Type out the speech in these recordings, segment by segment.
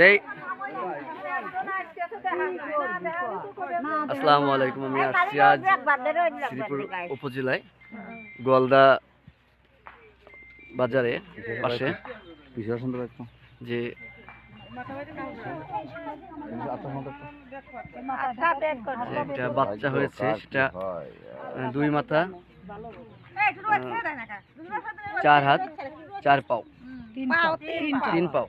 দেই। আসসালামু আলাইকুম, আমি আসছি আজ শ্রীপুর উপজেলায়, গোয়ালদা বাজারে, পাশে। যে একটা বাচ্চা হয়েছে, সেটা দুই মাথা চার হাত, চার পাও। তিন পাও।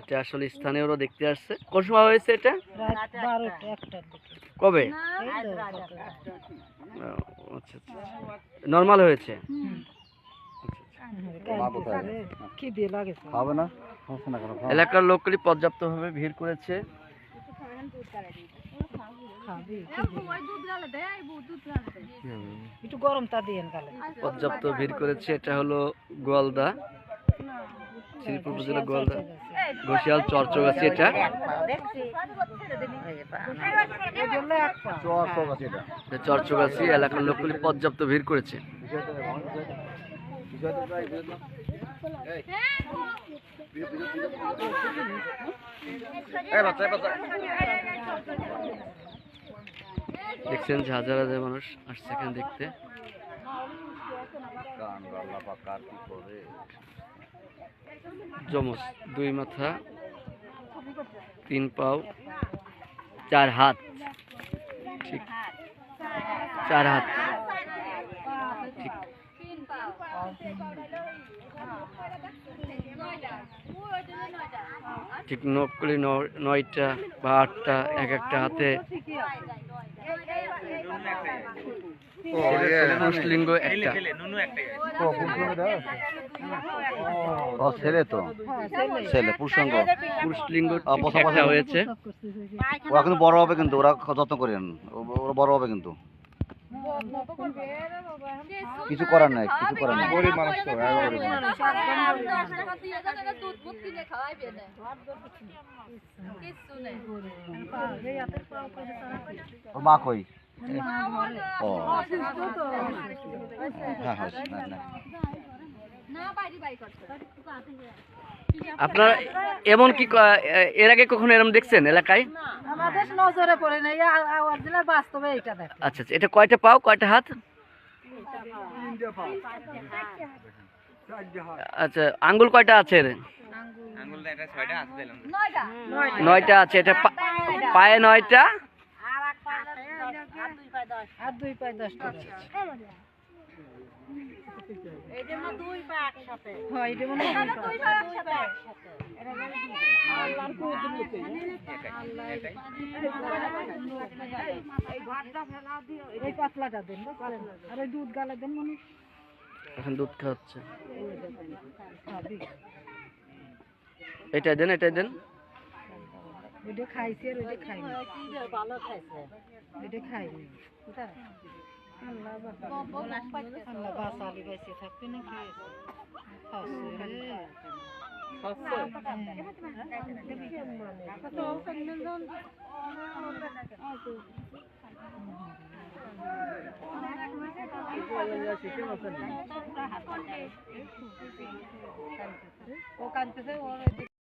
এটা আসলে স্থানীয়রা দেখতে আসছে। কোন সময় হয়েছে এটা? কবে? ও, আচ্ছা নর্মাল হয়েছে? কেন? খাও। এলাকার লোকগুলি পর্যাপ্তভাবে ভিড় করেছে। একটু গরম তা দিয়েন গালে। পর্যাপ্ত ভিড় করেছে এটা হলো গোয়ালদা। শ্রীপুর উপজেলা গোয়ালদা। ঘোষিয়াল চরচগাছি এটা। চরচগাছি এলাকার লোকগুলি পর্যাপ্ত ভিড় করেছে। এই বাচ্চা এই বাচ্চা। দেখছেন যে হাজার হাজার মানুষ আসছে এখানে দেখতে। যমজ দুই মাথা তিন পাও চার হাত। ঠিক। চার হাত। ঠিক। ঠিক নকলি নয়টা বা আটটা এক একটা হাতে পুরুষলিঙ্গ একটা ও ছেলে তো ছেলে বসা, বসা। একটা হয়েছে ওরা কিন্তু বড় হবে কিন্তু ওরা যত্ন করেন ওরা বড় হবে কিন্তু কিছু করার নাই কিছু করার নাই গরিব মানুষ তো মা কই ও। হ্যাঁ হ্যাঁ না, না। আপনার এমন কি এর আগে কখনো এরকম দেখছেন এলাকায়? আমাদের নজরে পড়ে না এই অরিজিনাল বাস্তবে এটা দেখ আচ্ছা আচ্ছা। এটা কয়টা পাও কয়টা হাত? আচ্ছা আঙ্গুল কয়টা আছে এর? নয়টা। আছে। এটা পা- পায়ে নয়টা আর দুই পাই দশটা হয় এটা মনে হয় দুই পা। এই আর ওই দুধ গালা দেন মনে এখন দুধ খাওয়াচ্ছে। এটাই দেন এটাই দেন। ওইটা খাইছে আর ওইটা খাইনি ওইটা খাইনি আল্লাহ বাঁচা- আল্লাহ বাঁচালি বেঁচে থাকবে নাকি খাচ্ছে রে। ও কাঁদতেছে ও